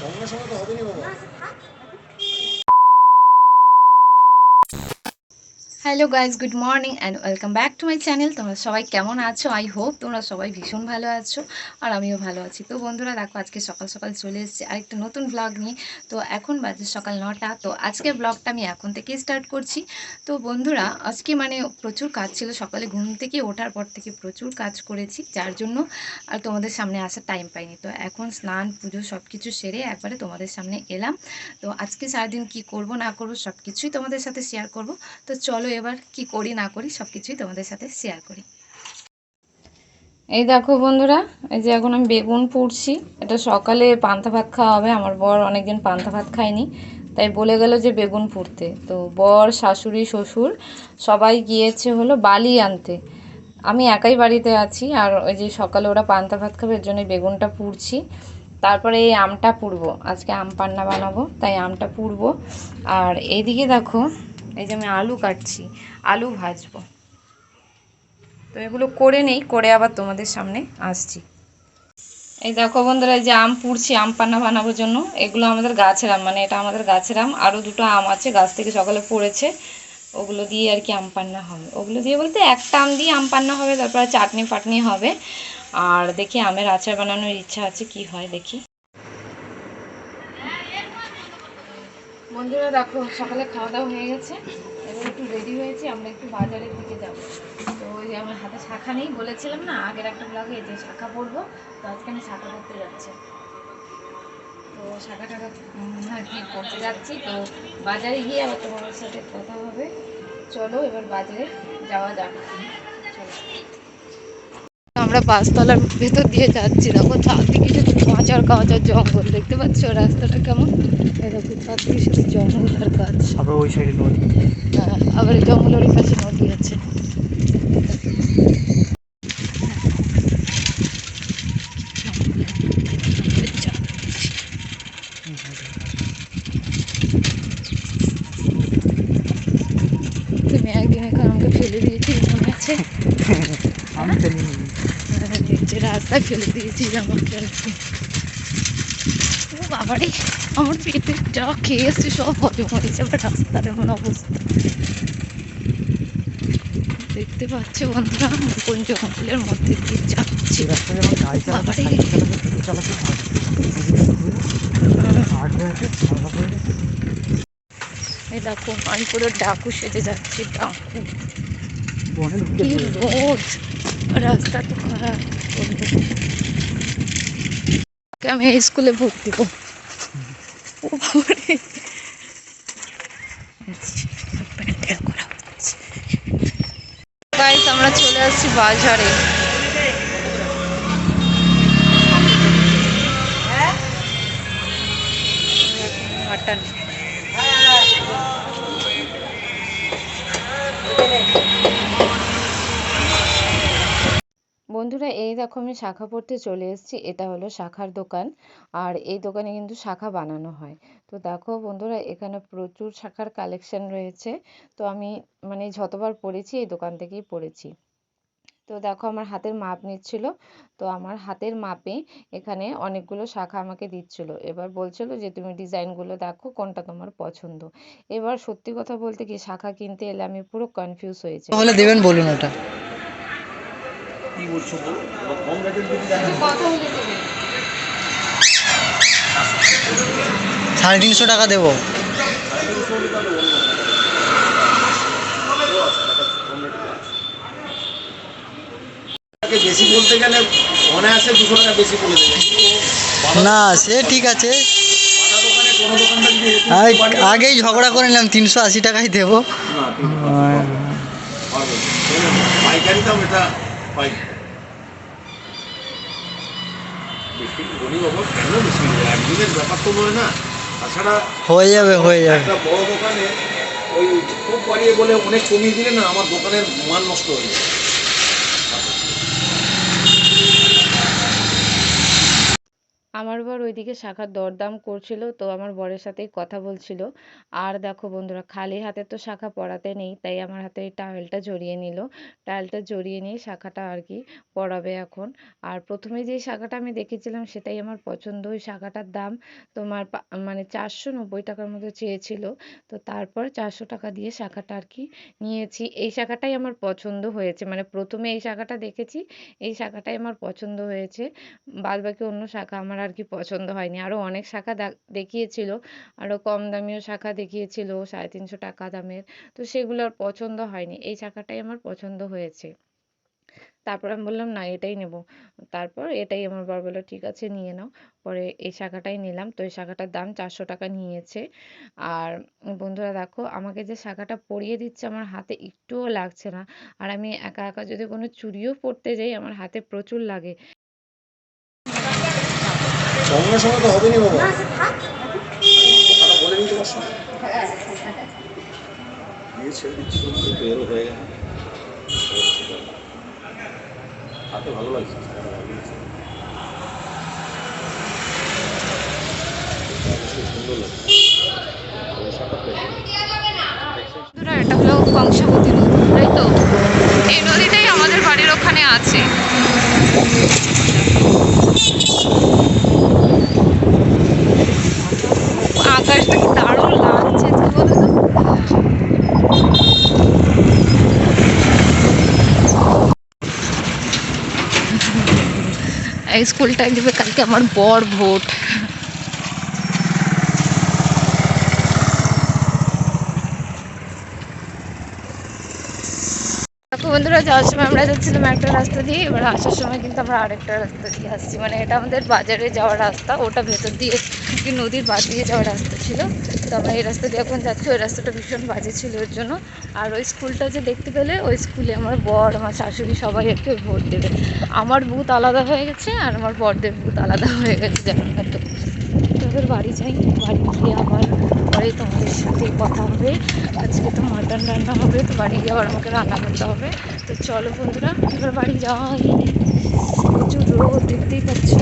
সঙ্গে সঙ্গে তো হবে না বাবা hello guys good morning and welcome back to my channel তোমরা সবাই কেমন আছো? আই হোপ তোমরা সবাই ভীষণ ভালো আছো আর আমিও ভালো আছি। তো বন্ধুরা, দেখো, আজকে সকাল সকাল চলে এসেছি আরেকটা নতুন ব্লগ নিয়ে। তো এখন বাজে সকাল নটা। তো আজকের ব্লগটা আমি এখন থেকেই স্টার্ট করছি। তো বন্ধুরা, আজকে মানে প্রচুর কাজ ছিল। সকালে ঘুম থেকে ওঠার পর থেকে প্রচুর কাজ করেছি, যার জন্য আর তোমাদের সামনে আসার টাইম পাইনি। তো এখন স্নান, পুজো সব কিছু সেরে একবারে তোমাদের সামনে এলাম। তো আজকে সারাদিন কি করব, না করব সব কিছুই তোমাদের সাথে শেয়ার করব। তো চলো এবার কি করি, না করি সব কিছুই তোমাদের সাথে শেয়ার করি। এই দেখো বন্ধুরা, এই যে এখন আমি বেগুন পুড়ছি। এটা সকালে পান্তা ভাত খাওয়া হবে, আমার বর অনেকদিন পান্তা ভাত খায়নি, তাই বলে গেল যে বেগুন পুড়তে। তো বর, শাশুড়ি, শ্বশুর সবাই গিয়েছে হলো বালি আনতে। আমি একাই বাড়িতে আছি, আর ওই যে সকালে ওরা পান্তা ভাত খাবে, এর জন্য বেগুনটা পুড়ছি। তারপরে এই আমটা পুড়বো। আজকে আম পান্না বানাবো, তাই আমটা পুড়বো। আর এইদিকে দেখো এই যে আমি আলু কাটছি, আলু ভাজবো। তো এগুলো করে নেই, করে আবার তোমাদের সামনে আসছি। এই দেখো বন্ধুরা, এই যে আম পুড়ছি, আম পান্না বানানোর জন্য। এগুলো আমাদের গাছের আম মানে এটা আমাদের গাছের আম। আরও দুটো আম আছে, গাছ থেকে সকালে পড়েছে। ওগুলো দিয়ে আর কি আম পান্না হবে। ওগুলো দিয়ে বলতে একটা আম দিয়ে আম পান্না হবে, তারপরে চাটনি ফাটনি হবে। আর দেখি আমের আচার বানানোর ইচ্ছা আছে, কি হয় দেখি। বন্ধুরা, দেখো, সকালে খাওয়া দাওয়া হয়ে গেছে। এবার একটু রেডি হয়েছি, আমরা একটু বাজারের দিকে যাব। তো ওই আমার হাতে শাখা নেই, বলেছিলাম না, আগের একটা ব্লগে যে শাখা পরবো, তো আজকে আমি শাখা পরতে যাচ্ছি। তো শাখা টাকা আর কি পড়তে যাচ্ছি। তো বাজারে গিয়ে আবার তোমার সাথে কথা হবে। চলো, এবার বাজারে যাওয়া যাক। আমরা পাঁচতলার ভেতর দিয়ে যাচ্ছি। দেখো চারদিকে শুধু কাঁচার কাঁচার জঙ্গল। দেখতে পাচ্ছ রাস্তাটা কেমন? দেখো চারদিকে শুধু জঙ্গল আর গাছ। আবার ওই সাইডে নদী। হ্যাঁ, আবার জঙ্গলের ওই পাশে নদী আছে। তুমি একদিন এখানে আমাকে ফেলে দিয়েছি মনে আছে? আমি জানি নিচে রাস্তায় ফেলে দিয়েছি আমাকে। আর কি ও বাবারে আমার পেটে যা খেয়ে এসছে সব হজম হয়ে যাবে রাস্তার এমন অবস্থা। দেখতে পাচ্ছ বন্ধুরা কোন জঙ্গলের মধ্যে দিয়ে যাচ্ছি। বাবারে। এই দেখো আমি পুরো ডাকু সেজে যাচ্ছি ডাকু। কি রোদ। রাস্তা তো খারাপ। ওকে আমি এই স্কুলে ভর্তি করব। ও বাবারে। গাইস আমরা চলে আসছি বাজারে। মাটন। এই দেখো আমি শাখা পড়তে চলে এসেছি, এটা হলো শাখার দোকান। আর এই দোকানে কিন্তু শাখা বানানো হয়। তো দেখো বন্ধুরা, এখানে প্রচুর শাখার কালেকশন রয়েছে। তো আমি মানে যতবার পড়েছি, এই দোকান থেকেই পড়েছি। তো দেখো আমার হাতের মাপ নিচ্ছিল। তো আমার হাতের মাপে এখানে অনেকগুলো শাখা আমাকে দিচ্ছিল। এবার বলছিল যে, তুমি ডিজাইনগুলো দেখো, কোনটা তোমার পছন্দ? এবার সত্যি কথা বলতে কি, শাখা কিনতে এলে আমি পুরো কনফিউজ হয়েছি দেবেন বলুন ওটা। বলে? সাড়ে তিনশো টাকা দেবো। বেশি বলতে গেলে দুশো টাকা বেশি বলে দেবে। না সে ঠিক আছে। আগেই ঝগড়া করে নিলাম তিনশো আশি টাকাই দেবো। পাইকারি দাম এটা পাইকারি বেশি বাবা কেন নেবে? একদিনের ব্যাপার তো নয় না। তাছাড়া হয়ে যাবে হয়ে যাবে। একটা বড় দোকানে ওই খুব বাড়িয়ে বলে অনেক কমিয়ে দিলে না আমার দোকানের মান নষ্ট হয়ে যাবে। আমার বর ওইদিকে শাখার দরদাম করছিল, তো আমার বরের সাথেই কথা বলছিল। আর দেখো বন্ধুরা, খালি হাতে তো শাখা পরাতে নেই, তাই আমার হাতে এই টাওয়েলটা জড়িয়ে নিল। টাওয়েলটা জড়িয়ে নিয়ে শাখাটা আর কি পরাবে এখন। আর প্রথমে যে শাখাটা আমি দেখেছিলাম, সেটাই আমার পছন্দ। ওই শাখাটার দাম তোমার মানে চারশো নব্বই টাকার মতো চেয়েছিল। তো তারপর চারশো টাকা দিয়ে শাখাটা আর কি নিয়েছি। এই শাখাটাই আমার পছন্দ হয়েছে। মানে প্রথমে এই শাখাটা দেখেছি, এই শাখাটাই আমার পছন্দ হয়েছে। বাদ বাকি অন্য শাখা আমার আর কি পছন্দ হয়নি। আরও অনেক শাখা দেখিয়েছিল। আরও কম দামিও শাখা দেখিয়েছিল, সাড়ে তিনশো টাকা দামের। তো সেগুলো আর পছন্দ হয়নি। এই শাখাটাই আমার পছন্দ হয়েছে। তারপর আমি বললাম, না, এটাই নেব। তারপর এটাই আমার বর বলল, ঠিক আছে, নিয়ে নাও। পরে এই শাখাটাই নিলাম। তো এই শাখাটার দাম চারশো টাকা নিয়েছে। আর বন্ধুরা, দেখো, আমাকে যে শাখাটা পরিয়ে দিচ্ছে আমার হাতে একটুও লাগছে না। আর আমি একা একা যদি কোনো চুড়িও পরতে যাই, আমার হাতে প্রচুর লাগে। সঙ্গে সঙ্গে তো হবে না বাবা কথাটা বলে নিই তোমার সঙ্গে। দিয়ে ছেড়ে দিচ্ছি বেরো হয়ে গেল হাতে ভালো লাগছে শাখাটা ভালো লাগছে। অবশ্যই সুন্দর লাগছে ভালো শাখা পেয়েছে বন্ধুরা এটা হলো কংসাবতী নদী তাই তো? এই নদীটাই আমাদের বাড়ির ওখানে আছে আকাশটা কি দারুণ লাগছে তো বলো তো এই স্কুলটায় দেবে, কালকে আমার বর ভোট। বন্ধুরা, যাওয়ার সময় আমরা যাচ্ছিলাম একটা রাস্তা দিয়ে, এবার আসার সময় কিন্তু আমরা আরেকটা রাস্তা দিয়ে আসছি। মানে এটা আমাদের বাজারে যাওয়ার রাস্তা, ওটা ভেতর দিয়ে নদীর বাদ দিয়ে যাওয়ার রাস্তা ছিল। তো আমরা এই রাস্তা দিয়ে এখন যাচ্ছি, ওই রাস্তাটা ভীষণ বাজে ছিল ওর জন্য। আর ওই স্কুলটা যে দেখতে পেলে, ওই স্কুলে আমার বর, আমার শাশুড়ি সবাই কি ভোট দেবে। আমার বুথ আলাদা হয়ে গেছে আর আমার বরদের বুথ আলাদা হয়ে গেছে, যেমন হয়তো তো তো বাড়ি যাই, বাড়ি গিয়ে আবার পরে তোমাদের সাথে কথা হবে। আজকে তো মাটন রান্না হবে, তো বাড়ি গিয়ে আবার আমাকে রান্না করতে হবে। তো চলো বন্ধুরা, এবার বাড়ি যাই প্রচুর রোদ, দেখতেই পাচ্ছি।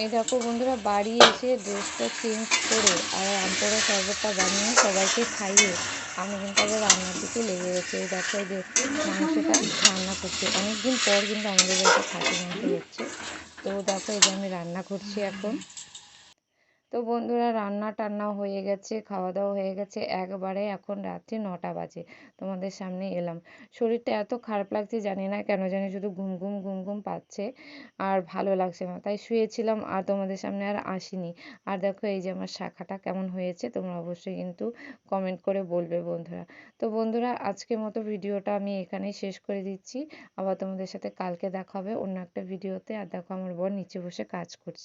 এই দেখো বন্ধুরা, বাড়ি এসে ড্রেসটা চেঞ্জ করে আর আমপোড়া শরবতটা বানিয়ে সবাইকে খাইয়ে আমি কিন্তু আবার রান্নার দিকে লেগে গেছি। এই দেখো যে মাংসটা রান্না করছি। অনেকদিন পর কিন্তু আমাদের বাড়িতে খাসি মাংস হচ্ছে। তো দেখো, এই যে আমি রান্না করছি এখন। তো বন্ধুরা রান্না টান্না হয়ে গেছে খাওয়া দাওয়া হয়ে গেছে, একবারে এখন রাত্রি নটা বাজে, তোমাদের সামনে এলাম। শরীরটা এত খারাপ লাগছে, জানি না কেন জানি শুধু ঘুম ঘুম ঘুম ঘুম পাচ্ছে, আর ভালো লাগছে না। তাই শুয়েছিলাম আর তোমাদের সামনে আর আসিনি। আর দেখো এই যে আমার শাখাটা কেমন হয়েছে, তোমরা অবশ্যই কিন্তু কমেন্ট করে বলবে বন্ধুরা। তো বন্ধুরা, আজকের মতো ভিডিওটা আমি এখানেই শেষ করে দিচ্ছি। আবার তোমাদের সাথে কালকে দেখা হবে অন্য একটা ভিডিওতে। আর দেখো আমার বর নিচে বসে কাজ করছে।